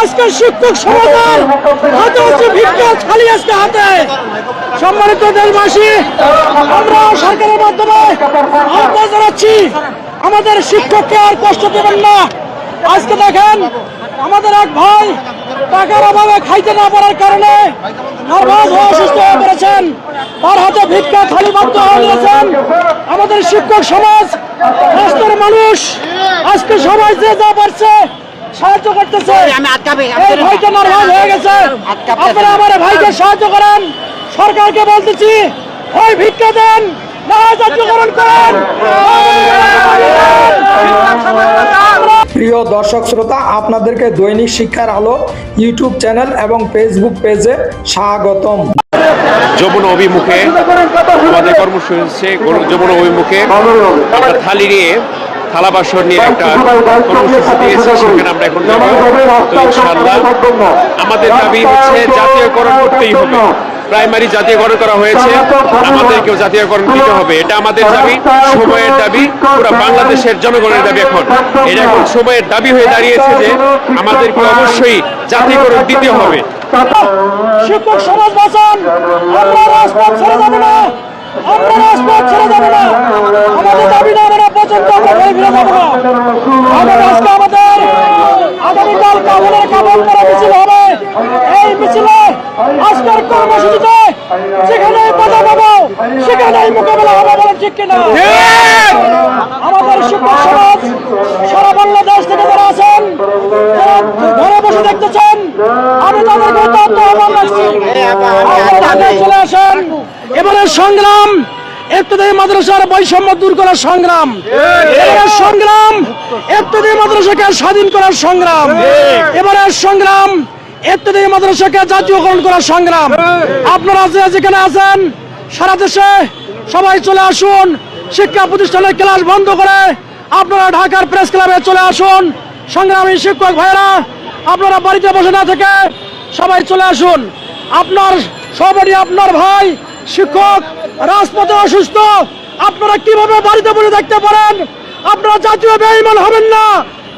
আজকে শিক্ষক সমাজের হাতে হচ্ছে ভিক্ষা খালি আজকে হাতে। সম্মানিত দেশবাসী, আমরা সরকারের মাধ্যমে আহ্বান জানাচ্ছি, আমাদের শিক্ষককে আর কষ্ট দেবেন না। আজকে দেখেন, আমাদের এক ভাই টাকার অভাবে খাইতে না পারার কারণে নার্ভাস হয়ে অসুস্থ হয়ে পড়েছেন। তার হাতে ভিক্ষা খালি বাধ্য হয়ে গিয়েছেন আমাদের শিক্ষক সমাজ, রাস্তার মানুষ, আজকে সবাই যে যা পারছে সাহায্য করতেছে। আমি আটকাবে ভাইটা নার্ভাস হয়ে গেছে। আপনারা আমার ভাইকে সাহায্য করেন। সরকারকে বলতেছি ওই ভিক্ষা দেন প্রিয় দর্শক শ্রোতা আপনাদেরকে দৈনিক শিক্ষার আলো ইউটিউব চ্যানেল এবং ফেসবুক পেজে স্বাগতম। যমুনা অভিমুখে আমাদের কর্মসূচি যমুনা অভিমুখে থালি নিয়ে থালা বাসন নিয়ে একটা কর্মসূচি দিয়েছি সেখানে আমরা এখন যাব। তো ইনশাআল্লাহ আমাদের দাবি হচ্ছে জাতীয়করণ করতেই হবে। প্রাইমারি জাতীয়করণ করা হয়েছে। আমাদেরকেও জাতীয়করণ দিতে হবে। এটা আমাদের দাবি। সময়ের দাবি। পুরো বাংলাদেশের জনগণের দাবি এখন। এটা এখন সময়ের দাবি হয়ে দাঁড়িয়েছে যে আমাদেরকে অবশ্যই জাতীয়করণ দিতে হবে। শিক্ষক সমাজ বাঁচান আমরা রাজপথ ছেড়ে যাব না। আমরা রাজপথ ছেড়ে যাব না আমাদের দাবি না মানা পর্যন্ত আমরা ঘরে ফিরে যাব না আমাদের আজকে আমাদের আগামীকাল কাবুলের কাবল করা মিছিল হবে এই মিছিলে আজকের কর্মসূচিতে যেখানে বাধা পাবো সেখানেই মোকাবেলা হবে বলেন ঠিক কিনা? আমাদের শিক্ষক সমাজ সারা বাংলাদেশ থেকে যারা আছেন ঘরে বসে দেখতেছেন আমি তাদেরকে অত্যন্ত আহ্বান রাখছি চলে আসেন। এবারের সংগ্রাম একটুদের মাদ্রাসার বৈষম্য দূর করার সংগ্রাম। সংগ্রাম একটুদের মাদ্রাসাকে স্বাধীন করার সংগ্রাম। এবারের সংগ্রাম একটুদের মাদ্রাসাকে জাতীয়করণ করার সংগ্রাম। আপনারা যে যেখানে আছেন সারা দেশে সবাই চলে আসুন শিক্ষা প্রতিষ্ঠানের ক্লাস বন্ধ করে আপনারা ঢাকার প্রেস ক্লাবে চলে আসুন। সংগ্রামী শিক্ষক ভাইয়েরা আপনারা বাড়িতে বসে না থেকে সবাই চলে আসুন। আপনার সবারই আপনার ভাই শিক্ষক রাজপথে অসুস্থ আপনারা কীভাবে বাড়িতে বসে দেখতে পারেন? আপনারা জাতীয় বেঈমান হবেন না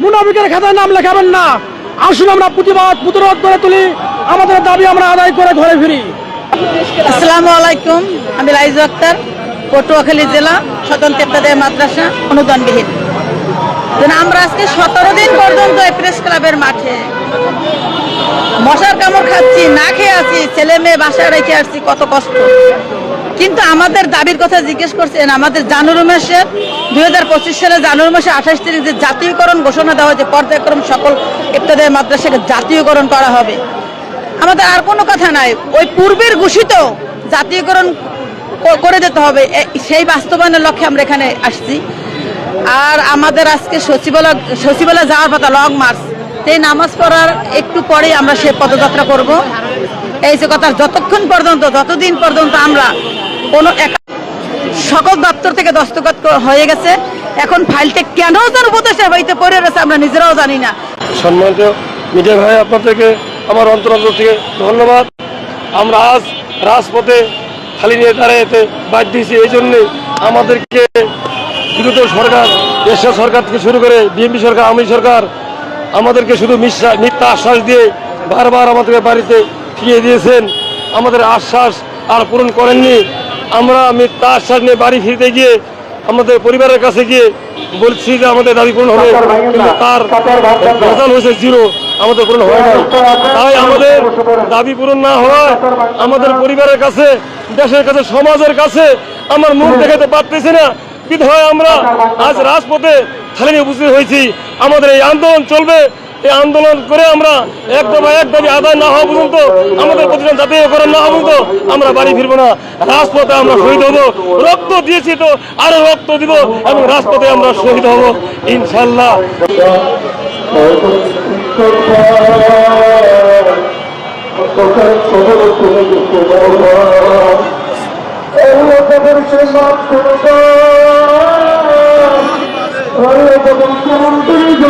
মুনাফিকের খাতায় নাম লেখাবেন না। আসুন আমরা প্রতিবাদ প্রতিরোধ করে তুলি। আমাদের দাবি আমরা আদায় করে ঘরে ফিরি। আসসালামু আলাইকুম, আমি লাইজু আক্তার, পটুয়াখালী জেলা স্বতন্ত্র ইত্যাদি মাদ্রাসা, অনুদানবিহীন। আমরা আজকে সতেরো দিন পর্যন্ত এই প্রেস ক্লাবের মাঠে মশার কামড় খাচ্ছি, না খেয়ে আছি, ছেলে মেয়ে বাসায় রেখে আসছি, কত কষ্ট। কিন্তু আমাদের দাবির কথা জিজ্ঞেস করছেন আমাদের জানুয়ারি মাসের দুই হাজার পঁচিশ সালে জানুয়ারি মাসে আঠাশ তারিখ যে জাতীয়করণ ঘোষণা দেওয়া হয়েছে, পর্যায়ক্রম সকল ইত্যাদি মাদ্রাসাকে জাতীয়করণ করা হবে। আমাদের আর কোনো কথা নাই। ওই পূর্বের ঘোষিত জাতীয়করণ করে দিতে হবে। সেই বাস্তবায়নের লক্ষ্যে আমরা এখানে আসছি। আর আমাদের আজকে সচিবালয় সচিবালয় যাওয়ার কথা, লং মার্চ। সেই নামাজ পড়ার একটু পরেই আমরা সে পদযাত্রা করব। এই যে কথা, যতক্ষণ পর্যন্ত, যতদিন পর্যন্ত আমরা কোনো এক- সকল দপ্তর থেকে দস্তখত হয়ে গেছে। এখন ফাইলটা কেন যেন উপদেশে হইতে পড়ে রয়েছে আমরা নিজেরাও জানি না। সম্মানিত মিডিয়া ভাই, আপনাদেরকে আমার অন্তরান্ত থেকে ধন্যবাদ। আমরা আজ রাজপথে খালি নিয়ে দাঁড়াইতে বাদ দিয়েছি এই জন্যে আমাদেরকে বিগত সরকার এশিয়া সরকার থেকে শুরু করে বিএনপি সরকার, আওয়ামী সরকার, আমাদেরকে শুধু মিথ্যা আশ্বাস দিয়ে বারবার আমাদেরকে বাড়িতে ফিরিয়ে দিয়েছেন। আমাদের আশ্বাস আর পূরণ করেননি। আমরা মিথ্যা আশ্বাস নিয়ে বাড়ি ফিরতে গিয়ে আমাদের পরিবারের কাছে গিয়ে বলছি যে আমাদের দাবি পূরণ হবে কিন্তু তার রেজাল্ট হয়েছে জিরো আমাদের পূরণ হয় নাই তাই আমাদের দাবি পূরণ না হওয়ায় আমাদের পরিবারের কাছে দেশের কাছে সমাজের কাছে আমার মুখ দেখাতে পারতেছি না। বিধায় আমরা আজ রাজপথে খালি নিয়ে উপস্থিত হয়েছি। আমাদের এই আন্দোলন চলবে। এই আন্দোলন করে আমরা এক দফা এক দাবি আদায় না হওয়া পর্যন্ত আমাদের প্রতিষ্ঠান জাতীয়করণ না হওয়া পর্যন্ত আমরা বাড়ি ফিরবো না। রাজপথে আমরা শহীদ হব। রক্ত দিয়েছি তো, আরও রক্ত দিব এবং রাজপথে আমরা শহীদ হব। ইনশাল্লাহ।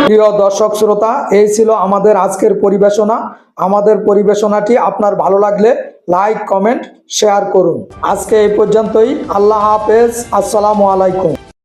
প্রিয় দর্শক শ্রোতা, এই ছিল আমাদের আজকের পরিবেশনা। আমাদের পরিবেশনাটি আপনার ভালো লাগলে লাইক কমেন্ট শেয়ার করুন। আজকে এই পর্যন্তই। আল্লাহ হাফেজ। আসসালামু আলাইকুম।